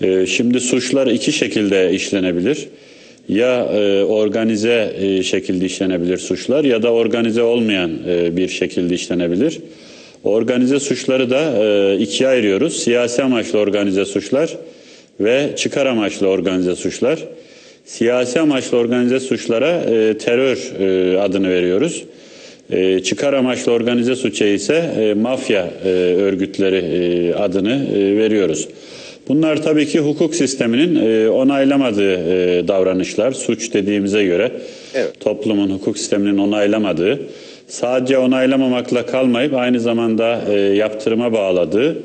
E, şimdi suçlar iki şekilde işlenebilir. Ya e, organize e, şekilde işlenebilir suçlar ya da organize olmayan e, bir şekilde işlenebilir. Organize suçları da ikiye ayırıyoruz. Siyasi amaçlı organize suçlar ve çıkar amaçlı organize suçlar. Siyasi amaçlı organize suçlara terör adını veriyoruz. Çıkar amaçlı organize suça ise mafya örgütleri adını veriyoruz. Bunlar tabii ki hukuk sisteminin e, onaylamadığı e, davranışlar, suç dediğimize göre Evet. toplumun hukuk sisteminin onaylamadığı, sadece onaylamamakla kalmayıp aynı zamanda e, yaptırıma bağladığı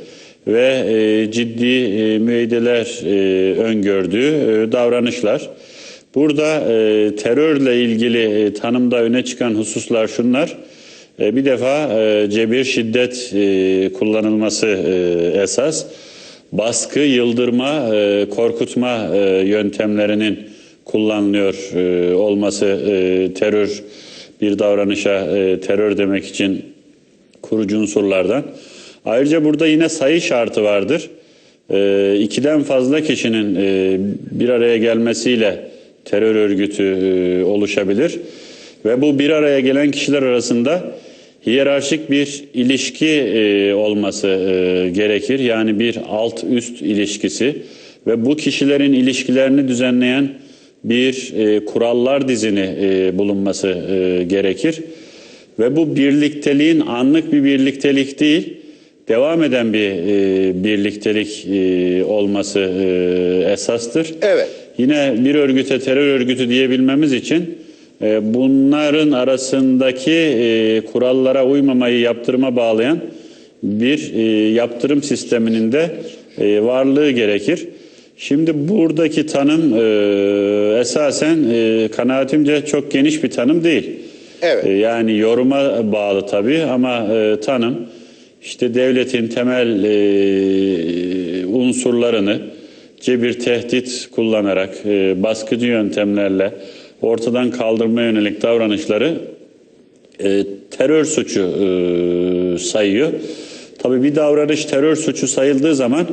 ve ciddi müeyyideler e, öngördüğü davranışlar. Burada terörle ilgili tanımda öne çıkan hususlar şunlar. Bir defa cebir şiddet kullanılması esas. Baskı, yıldırma, e, korkutma e, yöntemlerinin kullanılıyor e, olması terör bir davranışa terör demek için kurucu unsurlardan. Ayrıca burada yine sayı şartı vardır. E, ikiden fazla kişinin e, bir araya gelmesiyle terör örgütü e, oluşabilir. Ve bu bir araya gelen kişiler arasında hiyerarşik bir ilişki e, olması e, gerekir. Yani bir alt üst ilişkisi ve bu kişilerin ilişkilerini düzenleyen bir e, kurallar dizini e, bulunması e, gerekir. Ve bu birlikteliğin anlık bir birliktelik değil, devam eden bir e, birliktelik e, olması e, esastır. Evet. Yine bir örgüte terör örgütü diyebilmemiz için bunların arasındaki e, kurallara uymamayı yaptırıma bağlayan bir e, yaptırım sisteminin de e, varlığı gerekir. Şimdi buradaki tanım e, esasen e, kanaatimce çok geniş bir tanım değil. Evet. E, Yani yoruma bağlı tabii ama e, tanım işte devletin temel e, unsurlarını cebir tehdit kullanarak e, baskıcı yöntemlerle ortadan kaldırma yönelik davranışları e, terör suçu e, sayıyor. Tabii bir davranış terör suçu sayıldığı zaman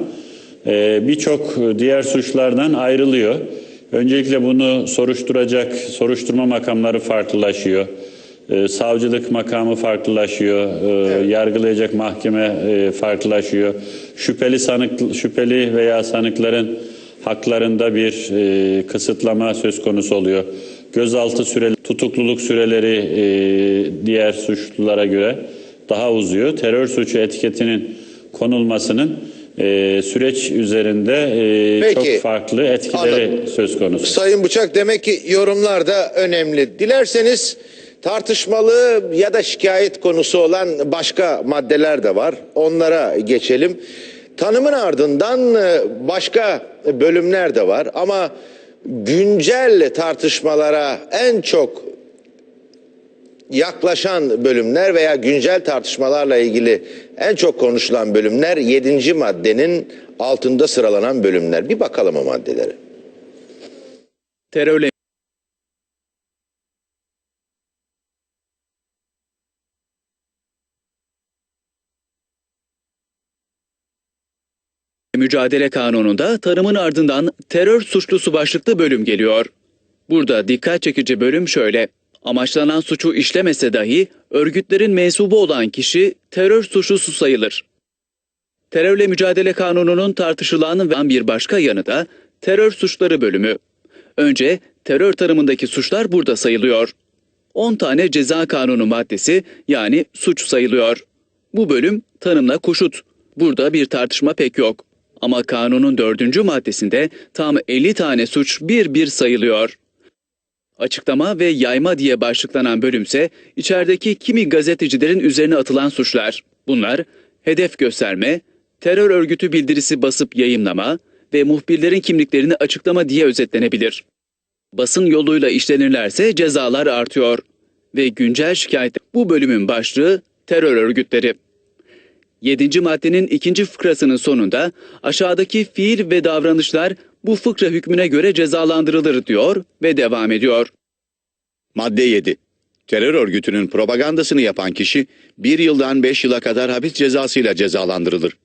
e, birçok diğer suçlardan ayrılıyor. Öncelikle bunu soruşturacak soruşturma makamları farklılaşıyor. E, savcılık makamı farklılaşıyor. E, Yargılayacak mahkeme e, farklılaşıyor. Şüpheli sanık şüpheli veya sanıkların haklarında bir e, kısıtlama söz konusu oluyor. Gözaltı süreleri, tutukluluk süreleri e, diğer suçlulara göre daha uzuyor. Terör suçu etiketinin konulmasının e, süreç üzerinde e, Peki. çok farklı etkileri Anladım. söz konusu. Sayın Bıçak demek ki yorumlar da önemli. Dilerseniz tartışmalı ya da şikayet konusu olan başka maddeler de var. Onlara geçelim. Tanımın ardından e, başka bölümler de var ama güncel tartışmalara en çok yaklaşan bölümler veya güncel tartışmalarla ilgili en çok konuşulan bölümler 7. maddenin altında sıralanan bölümler. Bir bakalım o maddelere. terörle Mücadele Kanunu'nda tanımın ardından terör suçlusu başlıklı bölüm geliyor. Burada dikkat çekici bölüm şöyle. Amaçlanan suçu işlemese dahi örgütlerin mensubu olan kişi terör suçlusu sayılır. Terörle Mücadele Kanunu'nun tartışılan bir başka yanı da terör suçları bölümü. Önce terör tanımındaki suçlar burada sayılıyor. 10 tane ceza kanunu maddesi yani suç sayılıyor. Bu bölüm tanımla kuşut. Burada bir tartışma pek yok. Ama kanunun dördüncü maddesinde tam 50 tane suç bir bir sayılıyor. Açıklama ve yayma diye başlıklanan bölümse içerideki kimi gazetecilerin üzerine atılan suçlar. Bunlar hedef gösterme, terör örgütü bildirisi basıp yayımlama ve muhbirlerin kimliklerini açıklama diye özetlenebilir. Basın yoluyla işlenirlerse cezalar artıyor ve güncel şikayet bu bölümün başlığı terör örgütleri. 7. maddenin ikinci fıkrasının sonunda aşağıdaki fiil ve davranışlar bu fıkra hükmüne göre cezalandırılır diyor ve devam ediyor. Madde 7. Terör örgütünün propagandasını yapan kişi bir yıldan 5 yıla kadar hapis cezasıyla cezalandırılır.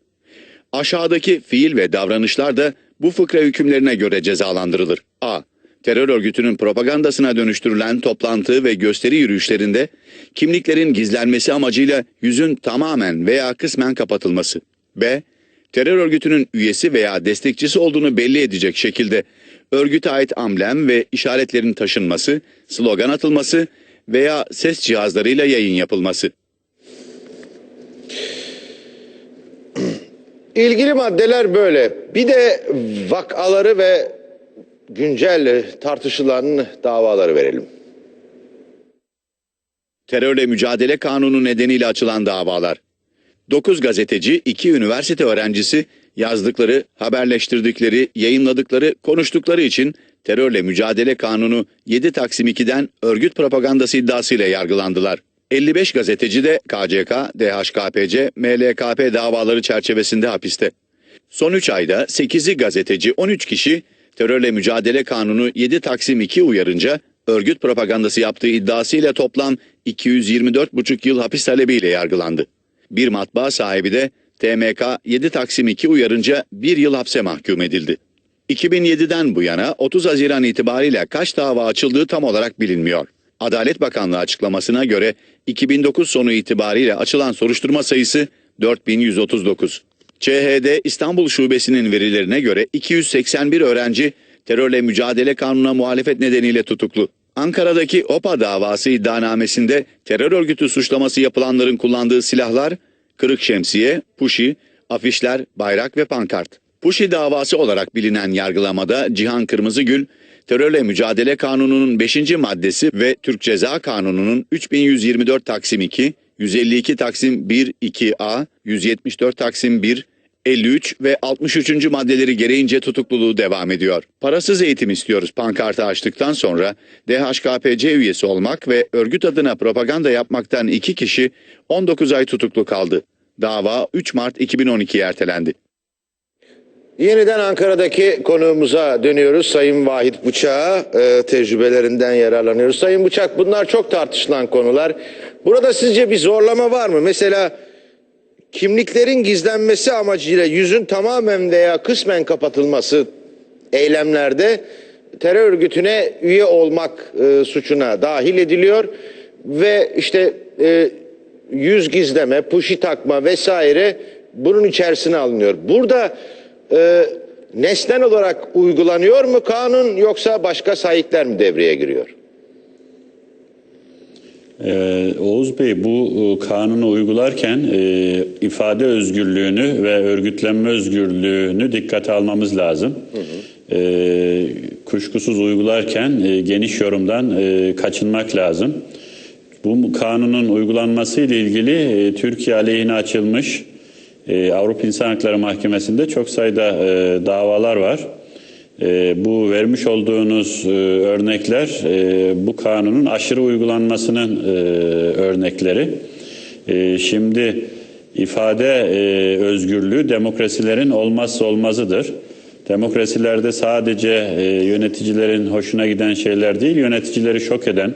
Aşağıdaki fiil ve davranışlar da bu fıkra hükümlerine göre cezalandırılır. A. Terör örgütünün propagandasına dönüştürülen toplantı ve gösteri yürüyüşlerinde kimliklerin gizlenmesi amacıyla yüzün tamamen veya kısmen kapatılması. B. Terör örgütünün üyesi veya destekçisi olduğunu belli edecek şekilde örgüte ait amblem ve işaretlerin taşınması, slogan atılması veya ses cihazlarıyla yayın yapılması. İlgili maddeler böyle. Bir de vakaları ve güncel tartışılan davaları verelim. Terörle mücadele kanunu nedeniyle açılan davalar. 9 gazeteci, 2 üniversite öğrencisi yazdıkları, haberleştirdikleri, yayınladıkları, konuştukları için terörle mücadele kanunu 7 Taksim 2'den örgüt propagandası iddiasıyla yargılandılar. 55 gazeteci de KCK, DHKPC, MLKP davaları çerçevesinde hapiste. Son 3 ayda 8'i gazeteci 13 kişi terörle mücadele kanunu 7 Taksim 2 uyarınca örgüt propagandası yaptığı iddiasıyla toplam 224,5 yıl hapis talebiyle yargılandı. Bir matbaa sahibi de TMK 7 Taksim 2 uyarınca bir yıl hapse mahkum edildi. 2007'den bu yana 30 Haziran itibariyle kaç dava açıldığı tam olarak bilinmiyor. Adalet Bakanlığı açıklamasına göre 2009 sonu itibariyle açılan soruşturma sayısı 4139. ÇHD İstanbul Şubesi'nin verilerine göre 281 öğrenci terörle mücadele kanununa muhalefet nedeniyle tutuklu. Ankara'daki OPA davası iddianamesinde terör örgütü suçlaması yapılanların kullandığı silahlar kırık şemsiye, puşi, afişler, bayrak ve pankart. Puşi davası olarak bilinen yargılamada Cihan Kırmızıgül, terörle mücadele kanununun 5. maddesi ve Türk Ceza Kanunu'nun 3124 Taksim 2, 152 Taksim 1 2A, 174 Taksim 1, 53 ve 63. maddeleri gereğince tutukluluğu devam ediyor. Parasız eğitim istiyoruz pankartı açtıktan sonra DHKPC üyesi olmak ve örgüt adına propaganda yapmaktan iki kişi 19 ay tutuklu kaldı. Dava 3 Mart 2012'ye ertelendi. Yeniden Ankara'daki konuğumuza dönüyoruz. Sayın Vahit Bıçak'a e, tecrübelerinden yararlanıyoruz. Sayın Bıçak bunlar çok tartışılan konular. Burada sizce bir zorlama var mı? Mesela kimliklerin gizlenmesi amacıyla yüzün tamamen veya kısmen kapatılması eylemlerde terör örgütüne üye olmak e, suçuna dahil ediliyor ve işte e, yüz gizleme, puşi takma vesaire bunun içerisine alınıyor. Burada e, nesnel olarak uygulanıyor mu kanun yoksa başka sahipler mi devreye giriyor? Ee, Oğuz Bey bu e, kanunu uygularken e, ifade özgürlüğünü ve örgütlenme özgürlüğünü dikkate almamız lazım. Ee, kuşkusuz uygularken e, geniş yorumdan e, kaçınmak lazım. Bu kanunun uygulanması ile ilgili e, Türkiye aleyhine açılmış e, Avrupa İnsan Hakları Mahkemesi'nde çok sayıda e, davalar var. E, bu vermiş olduğunuz e, örnekler e, bu kanunun aşırı uygulanmasının e, örnekleri. Şimdi ifade özgürlüğü demokrasilerin olmazsa olmazıdır. Demokrasilerde sadece yöneticilerin hoşuna giden şeyler değil, yöneticileri şok eden,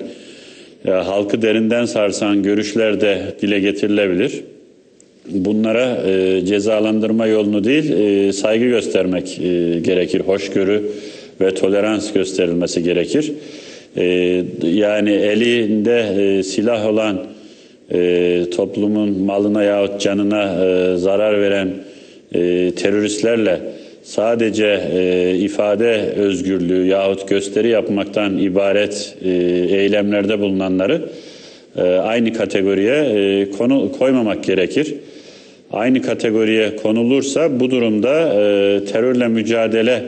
halkı derinden sarsan görüşler de dile getirilebilir bunlara e, cezalandırma yolunu değil e, saygı göstermek e, gerekir. Hoşgörü ve tolerans gösterilmesi gerekir. E, yani elinde e, silah olan e, toplumun malına yahut canına e, zarar veren e, teröristlerle sadece e, ifade özgürlüğü yahut gösteri yapmaktan ibaret e, eylemlerde bulunanları e, aynı kategoriye e, konu koymamak gerekir. Aynı kategoriye konulursa bu durumda e, terörle mücadele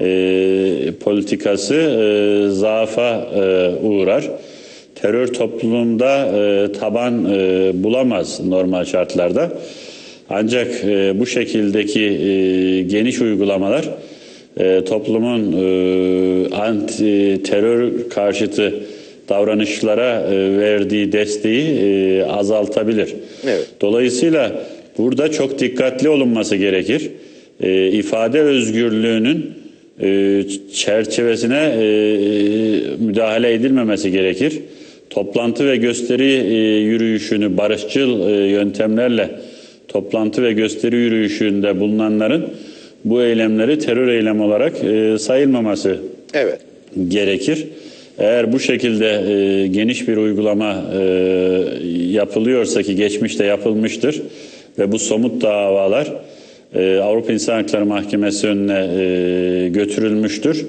e, politikası e, zaafa e, uğrar. Terör toplumda e, taban e, bulamaz normal şartlarda. Ancak e, bu şekildeki e, geniş uygulamalar e, toplumun e, anti terör karşıtı davranışlara e, verdiği desteği e, azaltabilir. Evet. Dolayısıyla burada çok dikkatli olunması gerekir. E, ifade özgürlüğünün e, çerçevesine e, müdahale edilmemesi gerekir. Toplantı ve gösteri e, yürüyüşünü barışçıl e, yöntemlerle toplantı ve gösteri yürüyüşünde bulunanların bu eylemleri terör eylemi olarak e, sayılmaması Evet. gerekir. Eğer bu şekilde e, geniş bir uygulama e, yapılıyorsa ki geçmişte yapılmıştır ve bu somut davalar e, Avrupa İnsan Hakları Mahkemesi önüne e, götürülmüştür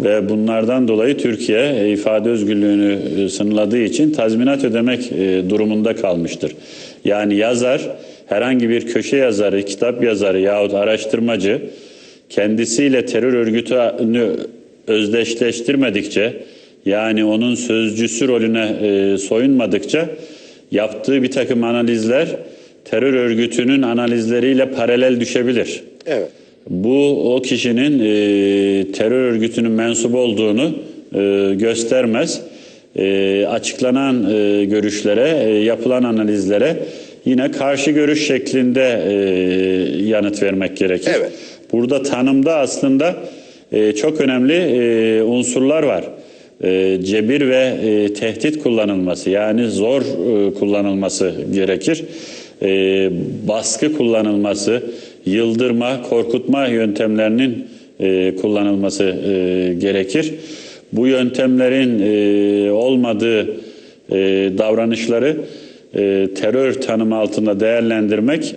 ve bunlardan dolayı Türkiye e, ifade özgürlüğünü e, sınırladığı için tazminat ödemek e, durumunda kalmıştır. Yani yazar herhangi bir köşe yazarı, kitap yazarı yahut araştırmacı kendisiyle terör örgütünü özdeşleştirmedikçe yani onun sözcüsü rolüne e, soyunmadıkça yaptığı bir takım analizler terör örgütünün analizleriyle paralel düşebilir. Evet. Bu o kişinin e, terör örgütünün mensup olduğunu e, göstermez. E, açıklanan e, görüşlere, e, yapılan analizlere yine karşı görüş şeklinde e, yanıt vermek gerekir. Evet. Burada tanımda aslında e, çok önemli e, unsurlar var. E, cebir ve e, tehdit kullanılması yani zor e, kullanılması gerekir. E, baskı kullanılması, yıldırma, korkutma yöntemlerinin e, kullanılması e, gerekir. Bu yöntemlerin e, olmadığı e, davranışları e, terör tanımı altında değerlendirmek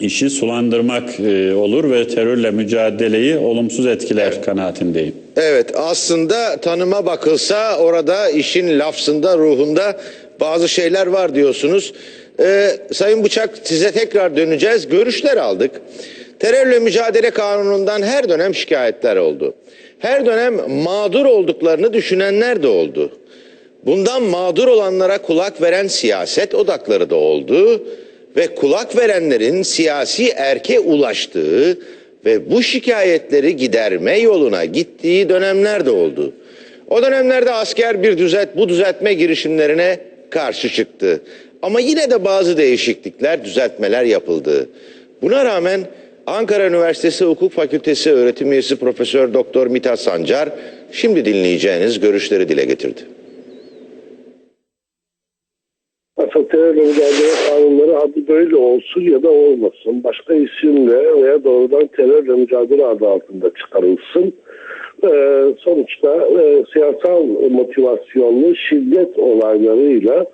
işi sulandırmak e, olur ve terörle mücadeleyi olumsuz etkiler kanaatindeyim. Evet aslında tanıma bakılsa orada işin lafzında ruhunda bazı şeyler var diyorsunuz. Ee, Sayın Bıçak size tekrar döneceğiz. Görüşler aldık. Terörle mücadele kanunundan her dönem şikayetler oldu. Her dönem mağdur olduklarını düşünenler de oldu. Bundan mağdur olanlara kulak veren siyaset odakları da oldu ve kulak verenlerin siyasi erke ulaştığı ve bu şikayetleri giderme yoluna gittiği dönemler de oldu. O dönemlerde asker bir düzelt bu düzeltme girişimlerine karşı çıktı. Ama yine de bazı değişiklikler, düzeltmeler yapıldı. Buna rağmen Ankara Üniversitesi Hukuk Fakültesi öğretim üyesi Profesör Doktor Mithat Sancar şimdi dinleyeceğiniz görüşleri dile getirdi. Terörle mücadele kanunları adı böyle olsun ya da olmasın. Başka isimle veya doğrudan terörle mücadele adı altında çıkarılsın. Ee, sonuçta e, siyasal motivasyonlu şiddet olaylarıyla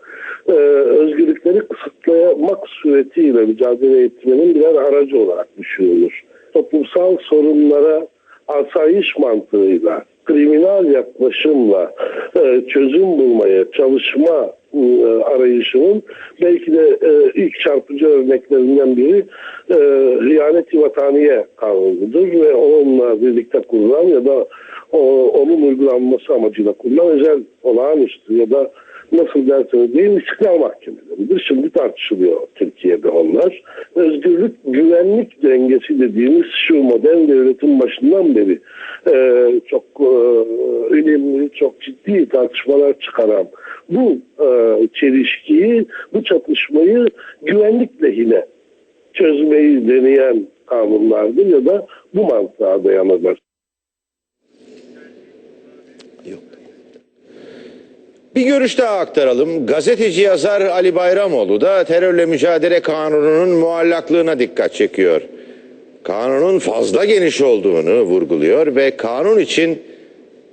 e, özgürlükleri kısıtlamak suretiyle mücadele etmenin birer aracı olarak düşünülür. Toplumsal sorunlara asayiş mantığıyla, kriminal yaklaşımla e, çözüm bulmaya çalışma e, arayışının belki de e, ilk çarpıcı örneklerinden biri e, hıyanet-i vataniye kanunudur ve onunla birlikte kurulan ya da o, onun uygulanması amacıyla kurulan özel olağanüstü ya da nasıl derseniz deyin istiklal mahkemeleridir. Şimdi tartışılıyor Türkiye'de onlar. Özgürlük güvenlik dengesi dediğimiz şu modern devletin başından beri çok ciddi tartışmalar çıkaran bu e, çelişkiyi, bu çatışmayı güvenlik lehine çözmeyi deneyen kanunlardır ya da bu mantığa dayanırlar. Bir görüş daha aktaralım. Gazeteci yazar Ali Bayramoğlu da terörle mücadele kanununun muallaklığına dikkat çekiyor. Kanunun fazla geniş olduğunu vurguluyor ve kanun için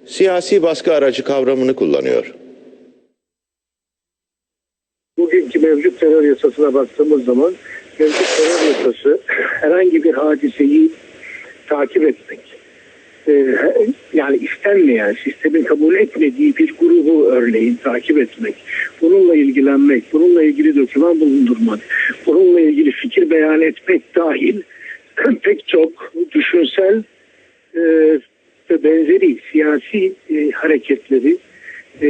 siyasi baskı aracı kavramını kullanıyor. bugünkü mevcut terör yasasına baktığımız zaman mevcut terör yasası herhangi bir hadiseyi takip etmek e, yani istenmeyen sistemin kabul etmediği bir grubu örneğin takip etmek bununla ilgilenmek bununla ilgili doküman bulundurmak bununla ilgili fikir beyan etmek dahil pek çok düşünsel e, ve benzeri siyasi e, hareketleri e,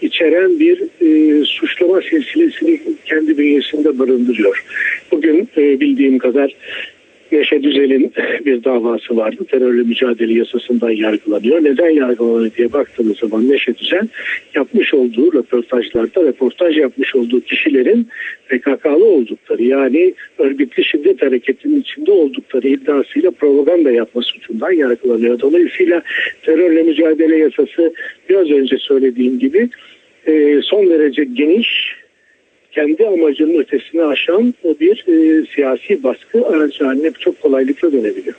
içeren bir e, suçlama silsilesini kendi bünyesinde barındırıyor. Bugün e, bildiğim kadar Neşe Düzel'in bir davası vardı. Terörle mücadele yasasından yargılanıyor. Neden yargılanıyor diye baktığımız zaman Neşe Düzel yapmış olduğu röportajlarda röportaj yapmış olduğu kişilerin PKK'lı oldukları yani örgütlü şiddet hareketinin içinde oldukları iddiasıyla propaganda yapma suçundan yargılanıyor. Dolayısıyla terörle mücadele yasası biraz önce söylediğim gibi e, son derece geniş kendi amacının ötesine aşan bir e, siyasi baskı aracı haline çok kolaylıkla dönebiliyor.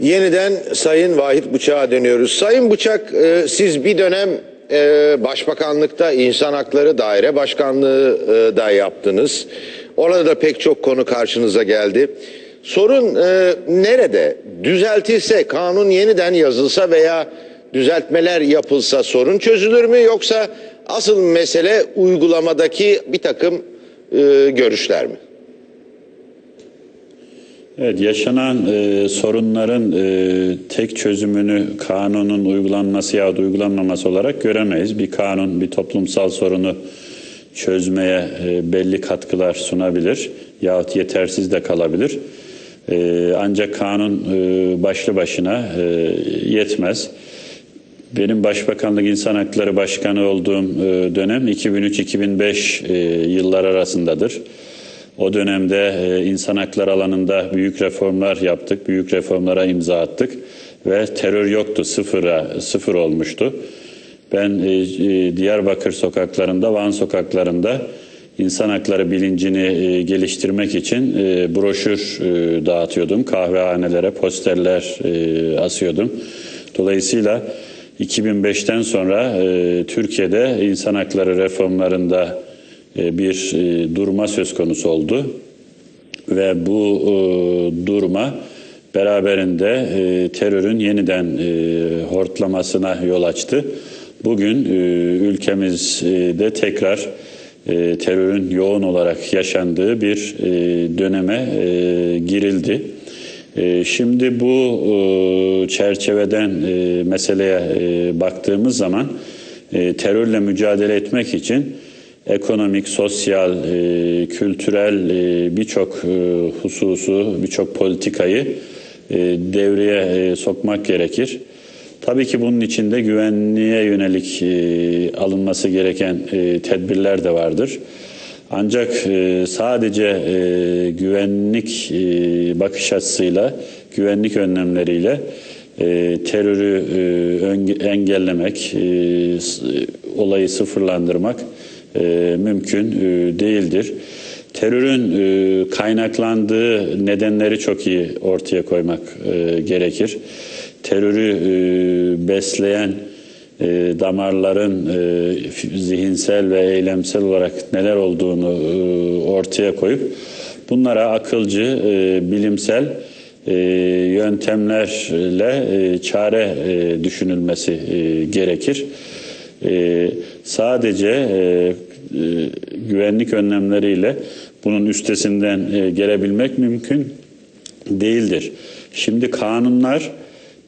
Yeniden Sayın Vahit Bıçak'a dönüyoruz. Sayın Bıçak e, siz bir dönem e, Başbakanlıkta İnsan Hakları Daire Başkanlığı e, da yaptınız. Orada da pek çok konu karşınıza geldi. Sorun e, nerede? Düzeltilse, kanun yeniden yazılsa veya düzeltmeler yapılsa sorun çözülür mü? Yoksa asıl mesele uygulamadaki bir takım e, görüşler mi? Evet, yaşanan e, sorunların e, tek çözümünü kanunun uygulanması ya da uygulanmaması olarak göremeyiz. Bir kanun bir toplumsal sorunu çözmeye e, belli katkılar sunabilir yahut yetersiz de kalabilir. E, ancak kanun e, başlı başına e, yetmez. Benim Başbakanlık İnsan Hakları Başkanı olduğum e, dönem 2003-2005 e, yıllar arasındadır. O dönemde e, insan hakları alanında büyük reformlar yaptık, büyük reformlara imza attık ve terör yoktu, sıfıra, sıfır olmuştu. Ben Diyarbakır sokaklarında, Van sokaklarında insan hakları bilincini geliştirmek için broşür dağıtıyordum. Kahvehanelere posterler asıyordum. Dolayısıyla 2005'ten sonra e, Türkiye'de insan hakları reformlarında e, bir e, durma söz konusu oldu ve bu e, durma beraberinde e, terörün yeniden e, hortlamasına yol açtı. Bugün e, ülkemizde tekrar e, terörün yoğun olarak yaşandığı bir e, döneme e, girildi. E, Şimdi bu e, çerçeveden e, meseleye e, baktığımız zaman terörle mücadele etmek için ekonomik, sosyal, kültürel birçok hususu, birçok politikayı devreye sokmak gerekir. Tabii ki bunun içinde güvenliğe yönelik alınması gereken tedbirler de vardır. Ancak e, sadece e, güvenlik e, bakış açısıyla, güvenlik önlemleriyle terörü engellemek, olayı sıfırlandırmak mümkün değildir. Terörün kaynaklandığı nedenleri çok iyi ortaya koymak gerekir. Terörü besleyen e, damarların e, zihinsel ve eylemsel olarak neler olduğunu e, ortaya koyup bunlara akılcı, e, bilimsel e, yöntemlerle e, çare e, düşünülmesi e, gerekir. E, sadece e, e, güvenlik önlemleriyle bunun üstesinden e, gelebilmek mümkün değildir. Şimdi kanunlar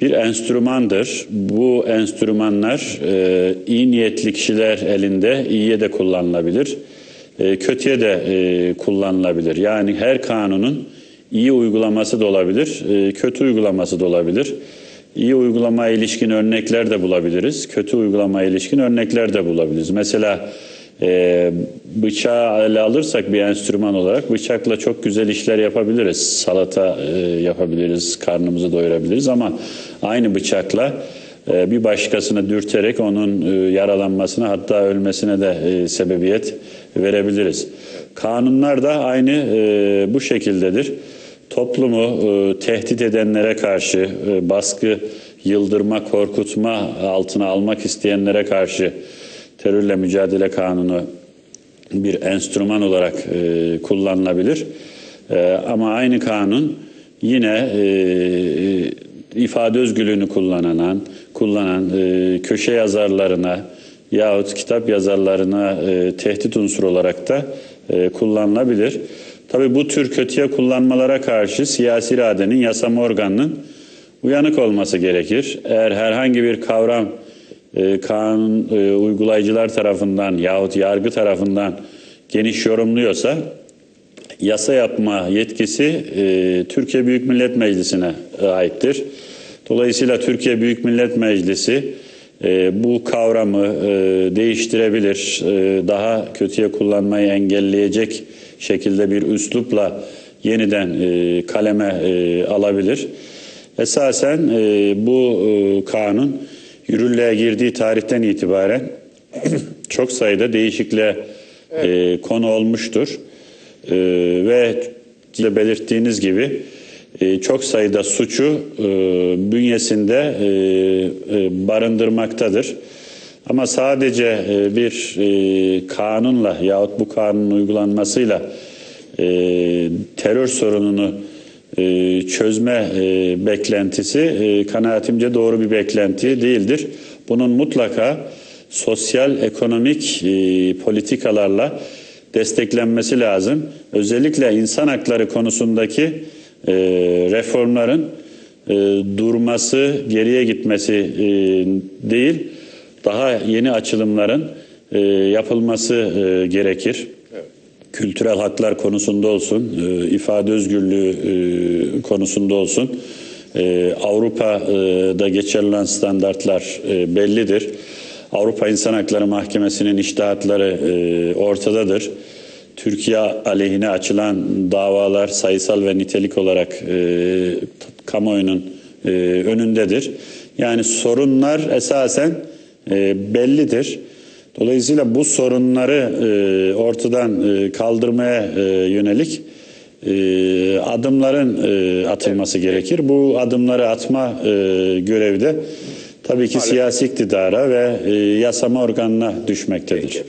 bir enstrümandır. Bu enstrümanlar e, iyi niyetli kişiler elinde iyiye de kullanılabilir, e, kötüye de e, kullanılabilir. Yani her kanunun iyi uygulaması da olabilir, e, kötü uygulaması da olabilir. İyi uygulamaya ilişkin örnekler de bulabiliriz, kötü uygulamaya ilişkin örnekler de bulabiliriz. Mesela e, bıçağı ele alırsak bir enstrüman olarak bıçakla çok güzel işler yapabiliriz. Salata e, yapabiliriz, karnımızı doyurabiliriz ama aynı bıçakla e, bir başkasını dürterek onun e, yaralanmasına hatta ölmesine de e, sebebiyet verebiliriz. Kanunlar da aynı e, bu şekildedir. Toplumu e, tehdit edenlere karşı e, baskı, yıldırma, korkutma altına almak isteyenlere karşı terörle mücadele kanunu bir enstrüman olarak e, kullanılabilir. E, ama aynı kanun yine e, ifade özgürlüğünü kullanan, kullanan e, köşe yazarlarına yahut kitap yazarlarına e, tehdit unsuru olarak da e, kullanılabilir. Tabii bu tür kötüye kullanmalara karşı siyasi iradenin, yasama organının uyanık olması gerekir. Eğer herhangi bir kavram e, kanun e, uygulayıcılar tarafından yahut yargı tarafından geniş yorumluyorsa yasa yapma yetkisi e, Türkiye Büyük Millet Meclisi'ne aittir. Dolayısıyla Türkiye Büyük Millet Meclisi e, bu kavramı e, değiştirebilir, e, daha kötüye kullanmayı engelleyecek şekilde bir üslupla yeniden e, kaleme e, alabilir. Esasen e, bu e, kanun yürürlüğe girdiği tarihten itibaren çok sayıda değişikliğe e, konu olmuştur. E, ve de belirttiğiniz gibi e, çok sayıda suçu e, bünyesinde e, e, barındırmaktadır. Ama sadece e, bir e, kanunla yahut bu kanunun uygulanmasıyla e, terör sorununu çözme e, beklentisi e, kanaatimce doğru bir beklenti değildir. Bunun mutlaka sosyal ekonomik e, politikalarla desteklenmesi lazım. Özellikle insan hakları konusundaki e, reformların e, durması, geriye gitmesi e, değil, daha yeni açılımların e, yapılması e, gerekir. Kültürel haklar konusunda olsun, e, ifade özgürlüğü e, konusunda olsun. E, Avrupa'da geçerli olan standartlar bellidir. Avrupa İnsan Hakları Mahkemesi'nin iştahatları ortadadır. Türkiye aleyhine açılan davalar sayısal ve nitelik olarak kamuoyunun önündedir. Yani sorunlar esasen bellidir. Dolayısıyla bu sorunları e, ortadan e, kaldırmaya e, yönelik e, adımların e, atılması gerekir. Bu adımları atma e, görevi de tabii ki siyasi iktidara ve e, yasama organına düşmektedir.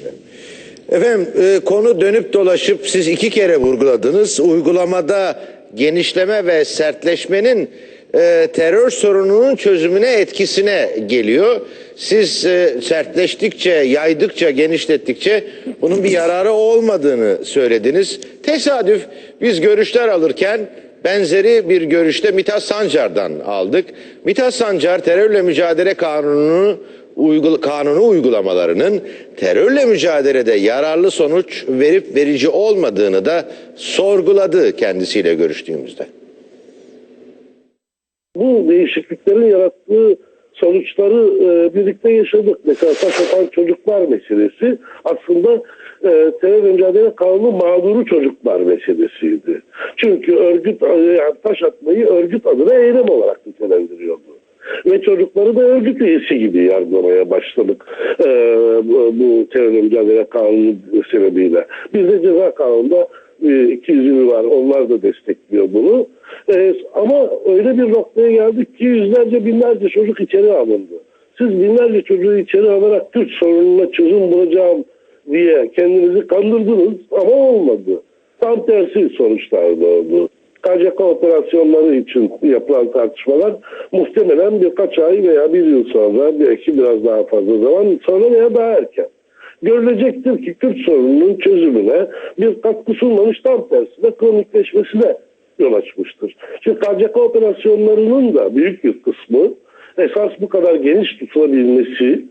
Efendim e, konu dönüp dolaşıp siz iki kere vurguladınız. Uygulamada genişleme ve sertleşmenin e, terör sorununun çözümüne etkisine geliyor. Siz e, sertleştikçe, yaydıkça, genişlettikçe bunun bir yararı olmadığını söylediniz. Tesadüf biz görüşler alırken benzeri bir görüşte Mithat Sancar'dan aldık. Mithat Sancar terörle mücadele kanununu uygul kanunu uygulamalarının terörle mücadelede yararlı sonuç verip verici olmadığını da sorguladı kendisiyle görüştüğümüzde. Bu değişikliklerin yarattığı sonuçları e, birlikte yaşadık. Mesela taş atan çocuklar meselesi aslında e, terör mücadele kanunu mağduru çocuklar meselesiydi. Çünkü örgüt e, taş atmayı örgüt adına eylem olarak nitelendiriyordu. Ve çocukları da örgüt üyesi gibi yargılamaya başladık e, bu, bu terör mücadele kanunu sebebiyle. Bizde ceza kanununda e, 200'ü var. Onlar da destekliyor bunu. E, ama öyle bir noktaya geldik ki yüzlerce binlerce çocuk içeri alındı. Siz binlerce çocuğu içeri alarak Kürt sorununa çözüm bulacağım diye kendinizi kandırdınız ama olmadı. Tam tersi sonuçlar doğdu. KCK operasyonları için yapılan tartışmalar muhtemelen birkaç ay veya bir yıl sonra belki biraz daha fazla zaman sonra veya daha erken görülecektir ki Kürt sorununun çözümüne bir katkı sunmamış tam tersine kronikleşmesine yol açmıştır. Şimdi KCK operasyonlarının da büyük bir kısmı esas bu kadar geniş tutulabilmesi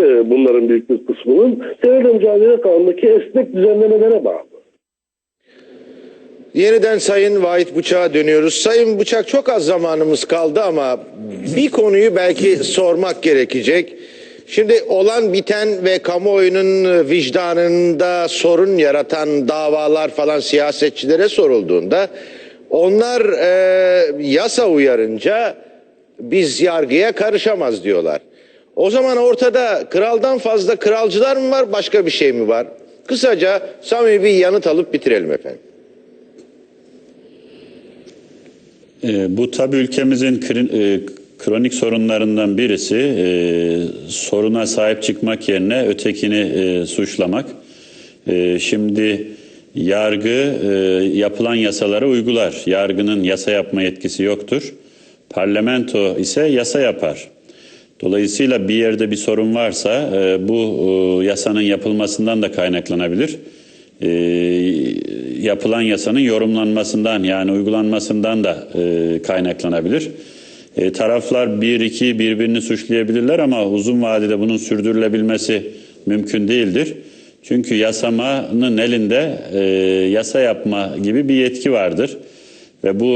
e, bunların büyük bir kısmının terörle mücadele kanundaki esnek düzenlemelere bağlı. Yeniden Sayın Vahit Bıçak'a dönüyoruz. Sayın Bıçak çok az zamanımız kaldı ama bir konuyu belki sormak gerekecek. Şimdi olan biten ve kamuoyunun vicdanında sorun yaratan davalar falan siyasetçilere sorulduğunda onlar e, yasa uyarınca biz yargıya karışamaz diyorlar. O zaman ortada kraldan fazla kralcılar mı var başka bir şey mi var? Kısaca samimi bir yanıt alıp bitirelim efendim. E, bu tabii ülkemizin e, kronik sorunlarından birisi e, soruna sahip çıkmak yerine ötekini e, suçlamak. E, şimdi yargı e, yapılan yasaları uygular. Yargının yasa yapma yetkisi yoktur. Parlamento ise yasa yapar. Dolayısıyla bir yerde bir sorun varsa e, bu e, yasanın yapılmasından da kaynaklanabilir. E, yapılan yasanın yorumlanmasından yani uygulanmasından da e, kaynaklanabilir. E, taraflar bir iki birbirini suçlayabilirler ama uzun vadede bunun sürdürülebilmesi mümkün değildir. Çünkü yasamanın elinde e, yasa yapma gibi bir yetki vardır ve bu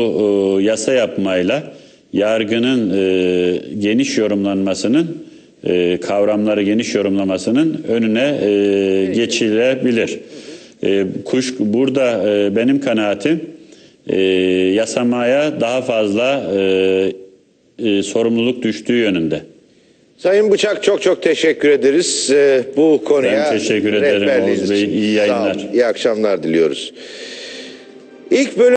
e, yasa yapmayla yargının e, geniş yorumlanmasının e, kavramları geniş yorumlamasının önüne e, geçilebilir. E, kuş burada e, benim kanaatim e, yasamaya daha fazla e, e, sorumluluk düştüğü yönünde. Sayın Bıçak çok çok teşekkür ederiz Ee, bu konuya. Ben teşekkür ederim Oğuz Bey. İyi Sağ olun. yayınlar. İyi akşamlar diliyoruz. İlk bölüm